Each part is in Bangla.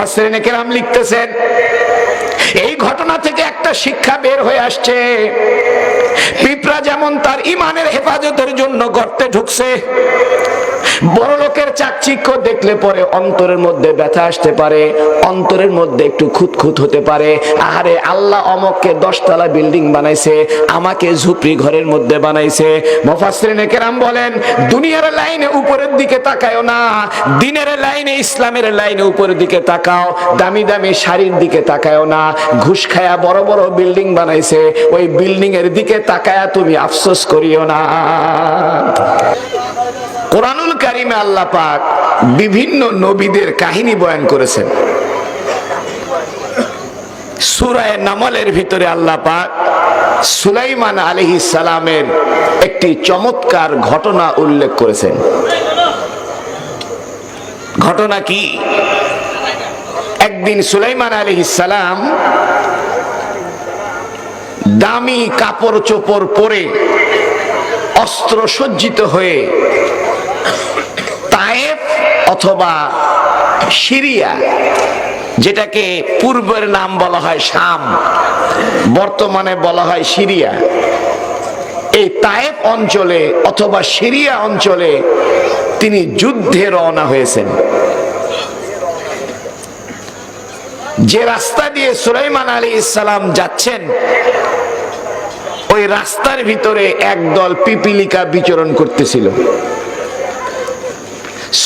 মুফাসসিরিনে কেরাম লিখতেছেন এই ঘটনা থেকে একটা শিক্ষা বের হয়ে আসছে। পিঁপড়া যেমন তার ইমানের হেফাজতের জন্য গর্তে ঢুকছে বড় লোকের চাকচিক্য দেখলে পরে অন্তরের মধ্যে ব্যথা আসতে পারে, অন্তরের মধ্যে একটু খুঁতখুত হতে পারে। আহারে, আল্লাহ অমককে দশতলা বিল্ডিং বানাইছে, আমাকে ঝুপড়ি ঘরের মধ্যে বানাইছে। মুফাসসিরিনে কেরাম বলেন, দুনিয়ার লাইনে উপরের দিকে তাকায়ও না, দিনের লাইনে ইসলামের লাইনে উপরের দিকে তাকাও, দামি দামি শাড়ির দিকে তাকায়ও না। ঘুষ খায়া বড় বড় বিল্ডিং বানাইছে, ওই বিল্ডিং এর দিকে তাকায়া তুমি আফসোস করিও না। কোরআনুল কারিমে আল্লাহ পাক বিভিন্ন নবীদের কাহিনী বয়ান করেছেন। সুরায় নামলের ভিতরে আল্লাহ পাক সুলাইমান আলহি সালামের একটি চমৎকার ঘটনা উল্লেখ করেছেন। ঘটনা কি? একদিন সুলাইমান আলহি সালাম দামি কাপড় চোপড় পরে অস্ত্র সজ্জিত হয়ে তায়েফ অথবা সিরিয়া, যেটাকে পূর্বের নাম বলা হয় শাম, বর্তমানে বলা হয় সিরিয়া, এই তায়েফ অঞ্চলে অথবা সিরিয়া অঞ্চলে তিনি যুদ্ধে রওনা হয়েছেন। যে রাস্তা দিয়ে সুলাইমান আলী ইসলাম যাচ্ছেন, ওই রাস্তার ভিতরে একদল পিপিলিকা বিচরণ করতেছিল।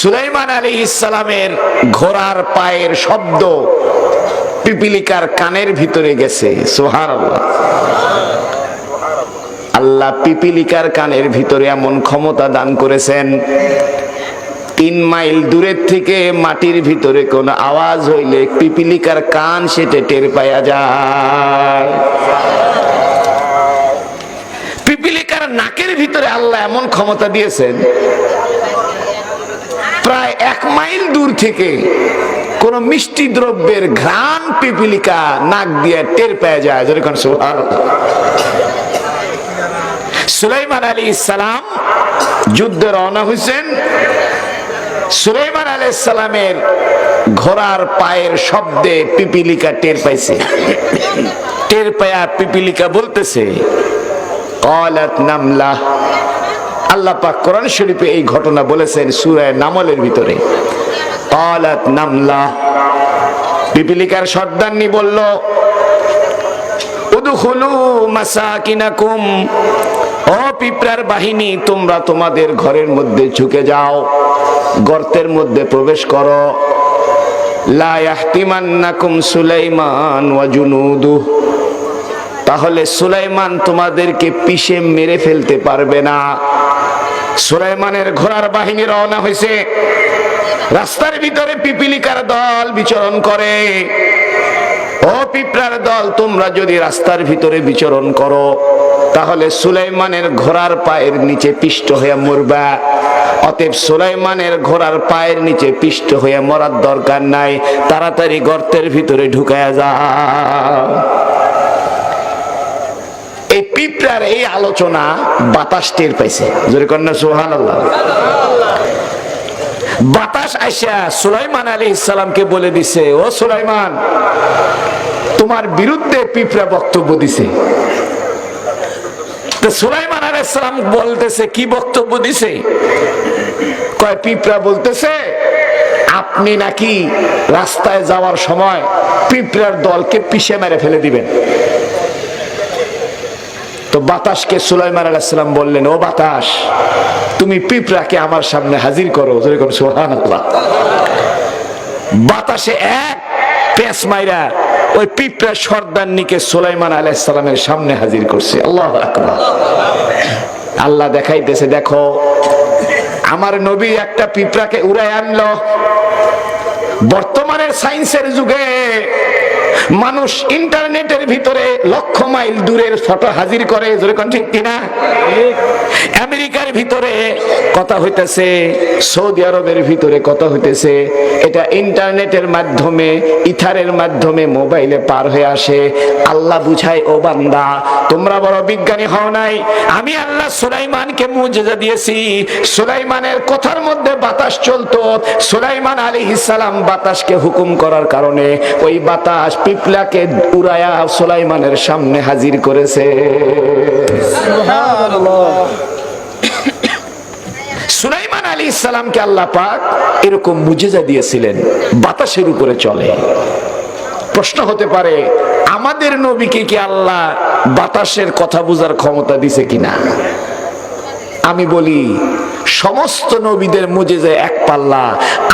সুলাইমান আলী ইসলামের ঘোড়ার পায়ের শব্দ পিপিলিকার কানের ভিতরে গেছে। সোহার আল্লাহ পিপিলিকার কানের ভিতরে এমন ক্ষমতা দান করেছেন তিন মাইল দূরের থেকে মাটির ভিতরে কোন আওয়াজ হইলে পিপিলিকার কান সেটে টের পাওয়া যায়। পিপিলিকার নাকের ভিতরে আল্লাহ এমন ক্ষমতা দিয়েছেন, প্রায় এক মাইল দূর থেকে কোন মিষ্টি দ্রব্যের ঘ্রাণ পিপিলিকা নাক দিয়ে টের পেয়ে যায়। যেরকম সুলাইমান আলী ইসালাম যুদ্ধে রওনা হয়েছেন সুলাইমান আলী ইসালামের ঘোড়ার পায়ের শব্দে পিপিলিকা টের পাইছে। টের পায়া পিপিলিকা বলতেছে, কলাত নামলা। আল্লাহ পাক কোরআন শরীফে এই ঘটনা বলেছেন সূরায় নামলের ভিতরে। কলাত নামলা। পিপিলিকার সর্দারনি বলল, উদখুলু মাসাকিনাকুম। ও পিঁপড়ার বাহিনী, তোমরা তোমাদের ঘরের মধ্যে ঝুঁকে যাও। গর্তের মধ্যে প্রবেশ করো। লা ইয়াহতিমান্নাকুম সুলাইমান ওয়া জুনুদুহু তাহলে সুলাইমান তোমাদেরকে পিষে মেরে ফেলতে পারবে না। সুলাইমানের ঘোড়ার বাহিনী রওনা হয়েছে। রাস্তার ভিতরে পিপিলিকার দল বিচরণ করে। ও পিঁপড়ার দল, তোমরা যদি রাস্তার ভিতরে বিচরণ করো তাহলে সুলাইমানের ঘোড়ার পায়ের নিচে পিষ্ট হয়ে মরবা। অতএব সুলাইমানের ঘোড়ার পায়ের নিচে পিষ্ট হয়ে মরার দরকার নাই, তাড়াতাড়ি গর্তের ভিতরে ঢুকায়া যা। এই পিঁপড়ার এই আলোচনা বাতাস টের পাইছে। জোরে কন্যা সোহান আল্লাহ বাতাস আইসা সুলাইমান আলী ইসলামকে বলে দিছে, ও সুলাইমান, তোমার বিরুদ্ধে পিঁপড়া বক্তব্য দিছে। তো সুলাইমান আলী ইসলাম বলতেছে, কি বক্তব্য দিছে? কয়, পিঁপড়া বলতেছে, আপনি নাকি রাস্তায় যাওয়ার সময় পিঁপড়ার দলকে মেরে ফেলে দিবেন। তো বাতাসকে সুলাইমান আলাইসালাম বললেন, ও বাতাস, তুমি পিঁপড়াকে আমার সামনে হাজির করো। যেরকম সোহান বাতাসে এক পেঁচ মাইরা ওই পিঁপড়া সর্দারনিকে সোলাইমান আলাইসালামের সামনে হাজির করছে। আল্লাহ আল্লাহ দেখাইতেছে, দেখো, আমার নবী একটা পিঁপড়াকে উড়াই আনলো। বর্তমানের সায়েন্সের যুগে মানুষ ইন্টারনেটের ভিতরে লক্ষ মাইল দূরের ফটো হাজির করে ঠিক কিনা? আমেরিকার ভিতরে কথা হইতেছে, সৌদি আরবের ভিতরে কথা হইতেছে, এটা ইন্টারনেটের মাধ্যমে, ইথারের মাধ্যমে মোবাইলে পার হয়ে আসে। আল্লাহ বুঝায়, ও বান্দা, তোমরা বড় বিজ্ঞানী হও নাই। আমি আল্লাহ সুলাইমানকে মুজেজা দিয়েছি। সুলাইমানের কথার মধ্যে বাতাস চলতো। সুলাইমান আলী ইসালাম বাতাসকে হুকুম করার কারণে ওই বাতাস পিপলাকে উড়ায়া সুলাইমানের সামনে হাজির করেছে। সুলাইমান আলী ইসলামকে আল্লাহ পাক এরকম মুজেজা দিয়েছিলেন, বাতাসের উপরে চলে। প্রশ্ন হতে পারে, আমাদের নবীকে কি আল্লাহ বাতাসের কথা বোঝার ক্ষমতা দিছে কিনা? আমি বলি, সমস্ত নবীদের মুজেজা এক পাল্লা,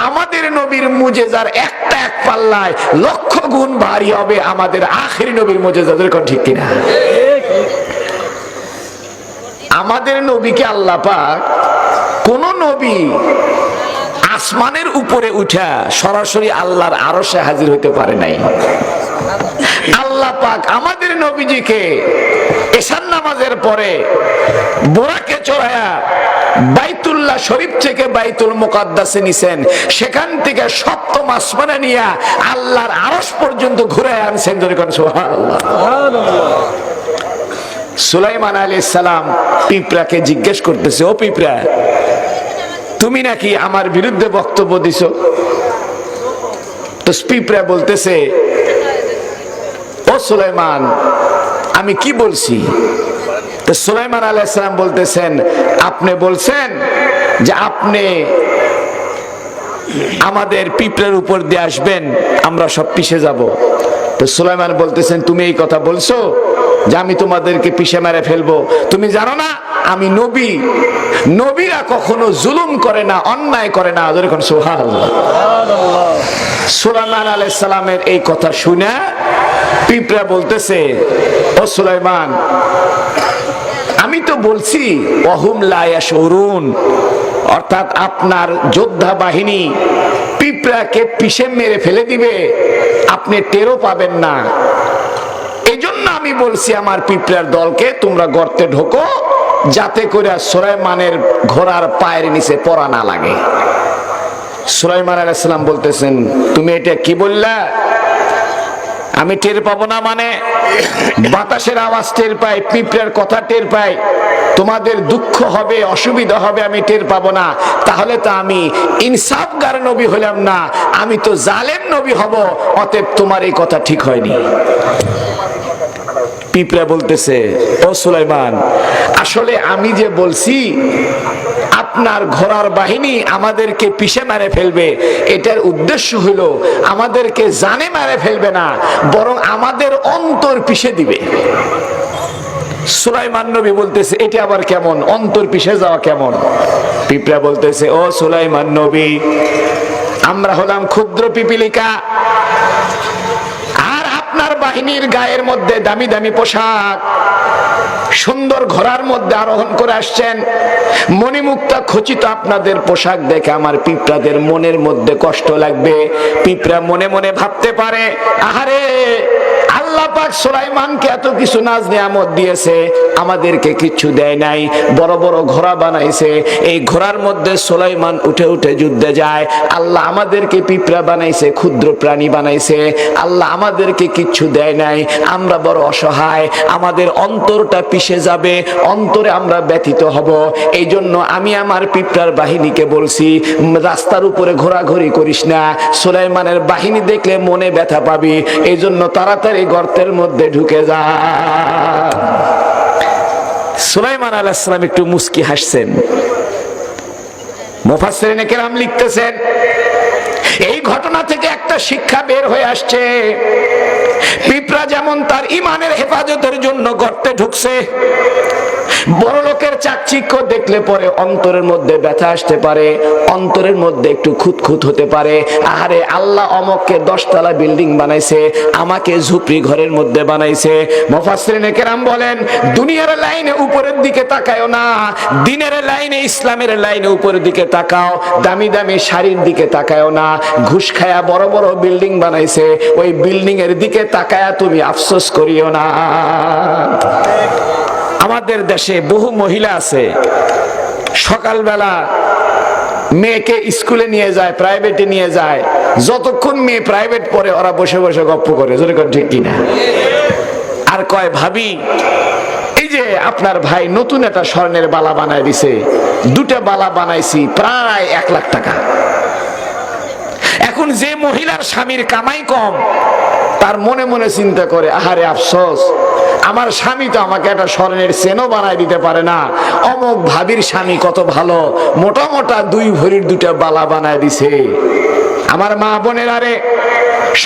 আমাদের নবীর মুজেজার একটা এক পাল্লায় লক্ষ গুণ ভারী হবে আমাদের আখেরি নবীর মুজেজা। কোন ঠিক কিনা? আমাদের নবীকে আল্লাহ পাক কোন নবী আসমানের উপরে উঠা সরাসরি আল্লাহর আরসে হাজির হইতে পারে নাই। আল্লাহ পাক আমাদের নবীজিকে এশান নামাজের পরে বোরাকে চড়ায়া বাইতুল্লাহ শরীফ থেকে বাইতুল মুকাদ্দাসে নিছেন। সেখান থেকে সপ্তম আসমানে নিয়ে আল্লাহর আরশ পর্যন্ত ঘুরে আনছেন সুলাইমান আলী সালাম পিঁপড়াকে জিজ্ঞেস করতেছে, ও পিঁপড়া, তুমি নাকি আমার বিরুদ্ধে বক্তব্য দিছ? তো পিঁপড়া বলতেছে সুলাইমান, আমি কি বলছি? তো সুলাইমান আলাইসালাম বলতেছেন, আপনি বলছেন যে আপনি আমাদের পিঁপড়ের উপর দিয়ে আসবেন, আমরা সব পিষে যাব। তো সুলাইমান বলতেছেন, তুমি এই কথা বলছো যে আমি তোমাদেরকে পিষে মেরে ফেলব। তুমি জানো না, আমি নবী। নবীরা কখনো জুলুম করে না, অন্যায় করে না। সুলাইমান আলাইহিস সালামের এই কথা শুনে পিঁপড়া বলতেছে, ও সুলাইমান, আমি তো বলছি অহুম লায়া শরুন অর্থাৎ আপনার যোদ্ধা বাহিনী পিঁপড়াকে পিষে মেরে ফেলে দিবে, আপনি টেরও পাবেন না। এই জন্য আমি বলছি আমার পিঁপড়ার দলকে, তোমরা গর্তে ঢোকো, যাতে করে সুলাইমানের ঘোড়ার পায়ের নিচে পড়া না লাগে। সুলাইমান আলাইসালাম বলতেছেন, তুমি এটা কি বললা? আমি টের পাবো না মানে? বাতাসের আওয়াজ টের পাই, পিঁপড়ার কথা টের পাই। তোমাদের দুঃখ হবে, অসুবিধা হবে, আমি টের পাবো না। তাহলে তো আমি ইনসাফগার নবী হলাম না, আমি তো জালেম নবী হব, অতএব তোমার এই কথা ঠিক হয়নি। পিঁপড়া বলতেছে, ও সুলাইমান, আসলে আমি যে বলছি আপনার ঘোড়ার বাহিনী আমাদেরকে পিষে মারে ফেলবে। এটার উদ্দেশ্য হলো, আমাদেরকে জানে মারে ফেলবে না, বরং আমাদের অন্তর পিষে দিবে। বলতেছে, এটা আবার কেমন? অন্তর পিষে যাওয়া কেমন? পিঁপড়া বলতেছে, ও সুলাইমান আমরা হলাম ক্ষুদ্র পিপিলিকা, আর আপনার বাহিনীর গায়ের মধ্যে দামি দামি পোশাক সুন্দর ঘোড়ার মধ্যে আরোহণ করে আসছেন। মণিমুক্তা খচিত আপনাদের পোশাক দেখে আমার পিঁপড়াদের মনের মধ্যে কষ্ট লাগবে। পিঁপড়া মনে মনে ভাবতে পারে, আহারে! পাক সুলাইমানকে এত কিছু নাজ নিয়ামত দিয়েছে, আমাদেরকে কিছু দেয় নাই। বড় বড় ঘোড়া বানাইছে। এই ঘোড়ার মধ্যে সুলাইমান উঠে উঠে যুদ্ধে যায়। আল্লাহ আমাদেরকে পিঁপড়া বানাইছে, ক্ষুদ্র প্রাণী বানাইছে। আল্লাহ আমাদেরকে কিচ্ছু দেয় নাই। আমরা বড় অসহায়। আমাদের অন্তরটা পিষে যাবে। অন্তরে আমরা ব্যথিত হব। এই জন্য আমি আমার পিঁপড়ার বাহিনীকে বলছি, রাস্তার উপরে ঘোরাঘুরি করিস না। সুলাইমানের বাহিনী দেখলে মনে ব্যথা পাবি। এই জন্য তাড়াতাড়ি গর্তের মধ্যে ঢুকে যা। সুলাইমান আলাইসালাম একটু মুস্কি হাসছেন। মুফাসসিরিনে কেরাম লিখতেছেন, এই ঘটনা থেকে একটা শিক্ষা বের হয়ে আসছে। পিঁপড়া যেমন তার ইমানের হেফাজতের জন্য গর্তে ঢুকছে বড় লোকের চাকচিক্য দেখলে পরে অন্তরের মধ্যে ব্যথা আসতে পারে, অন্তরের মধ্যে একটু খুঁতখুত হতে পারে। আহারে, আল্লাহ অমককে দশতলা বিল্ডিং বানাইছে, আমাকে ঝুপড়ি ঘরের মধ্যে বানাইছে। মোফাসরিনে কেরাম বলেন, দুনিয়ার লাইনে উপরের দিকে তাকায়ও না, দিনের লাইনে ইসলামের লাইনে উপরের দিকে তাকাও, দামি দামি শাড়ির দিকে তাকায়ও না। ঘুষ খায়া বড় বড় বিল্ডিং বানাইছে, ওই বিল্ডিং এর দিকে তাকায়া তুমি আফসোস করিও না। আমাদের দেশে বহু মহিলা আছে, সকালবেলা মেয়েকে স্কুলে নিয়ে যায়, প্রাইভেটে নিয়ে যায়, যতক্ষণ মেয়ে প্রাইভেট পড়ে ওরা বসে বসে গপ্প করে যেরকম ঠিক কিনা? আর কয়, ভাবি, এই যে আপনার ভাই নতুন একটা স্বর্ণের বালা বানায় দিছে, দুটা বালা বানাইছি, প্রায় এক লাখ টাকা। এখন যে মহিলার স্বামীর কামাই কম তার মনে মনে চিন্তা করে, আহারে আফসোস, আমার স্বামী তো আমাকে একটা স্বর্ণের চেনও বানাই দিতে পারে না। অমুক ভাবির স্বামী কত ভালো, মোটা মোটা দুই ভরির দুটা বালা বানায় দিছে। আমার মা বোনের আরে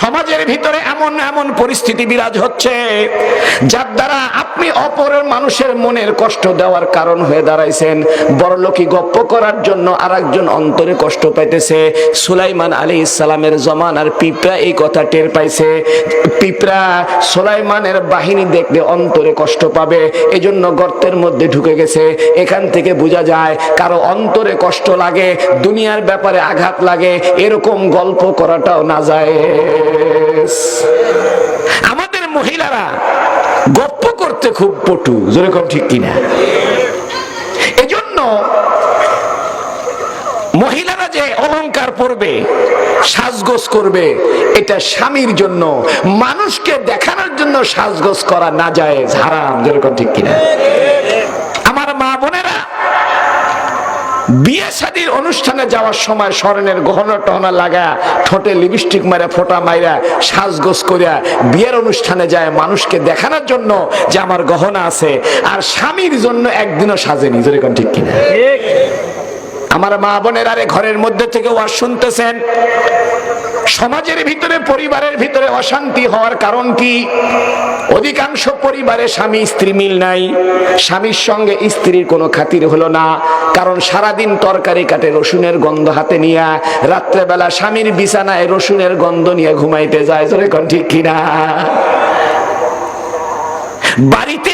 সমাজের ভিতরে এমন এমন পরিস্থিতি বিরাজ হচ্ছে, যার দ্বারা আপনি অপরের মানুষের মনের কষ্ট দেওয়ার কারণ হয়ে দাঁড়াইছেন। বড় লোকই গপ্প করার জন্য আরেকজন অন্তরে কষ্ট পাইতেছে। সুলাইমান আলী ইসলামের জমানার পিঁপড়া এই কথা টের পাইছে। পিঁপড়া সুলাইমানের বাহিনী দেখলে অন্তরে কষ্ট পাবে, এজন্য গর্তের মধ্যে ঢুকে গেছে। এখান থেকে বোঝা যায়, কারও অন্তরে কষ্ট লাগে, দুনিয়ার ব্যাপারে আঘাত লাগে, এরকম গল্প করাটাও না যায়। আমাদের মহিলারা গপ্প করতে খুব পটু যেরকম ঠিক কিনা? এজন্য মহিলারা যে অলংকার পরবে সাজগোজ করবে, এটা স্বামীর জন্য, মানুষকে দেখানোর জন্য সাজগোজ করা না যায় হারাম যেরকম ঠিক কিনা? বিয়ে শাদির অনুষ্ঠানে যাওয়ার সময় স্মরণের গহনা টহনা লাগা ঠোঁটে লিপস্টিক মারা ফোটা মাইরা সাজগোজ করিয়া বিয়ের অনুষ্ঠানে যায় মানুষকে দেখানোর জন্য যে আমার গহনা আছে আর স্বামীর জন্য একদিনও সাজেনি। যেরকম ঠিক কিনা? আমার মা বোনের আরে ঘরের মধ্যে থেকে ওয়াজ শুনতেছেন। সমাজের ভিতরে, পরিবারের ভিতরে অশান্তি হওয়ার কারণ কি? অধিকাংশ পরিবারে স্বামী, স্ত্রী মিল নাই। স্বামীর সঙ্গে স্ত্রীর কোনো খাতির হলো না। কারণ সারাদিন তরকারি কাটে, রসুনের গন্ধ হাতে নিয়ে। রাত্রেবেলা স্বামীর বিছানায় রসুনের গন্ধ নিয়ে ঘুমাইতে যায়। জোরে কোন, ঠিক কিনা? বাড়িতে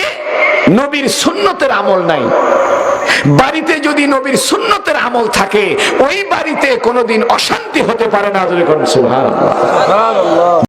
নবীর সুন্নতের আমল নাই। বাড়িতে যদি নবীর সুন্নতের আমল থাকে ওই বাড়িতে কোনোদিন অশান্তি হতে পারে না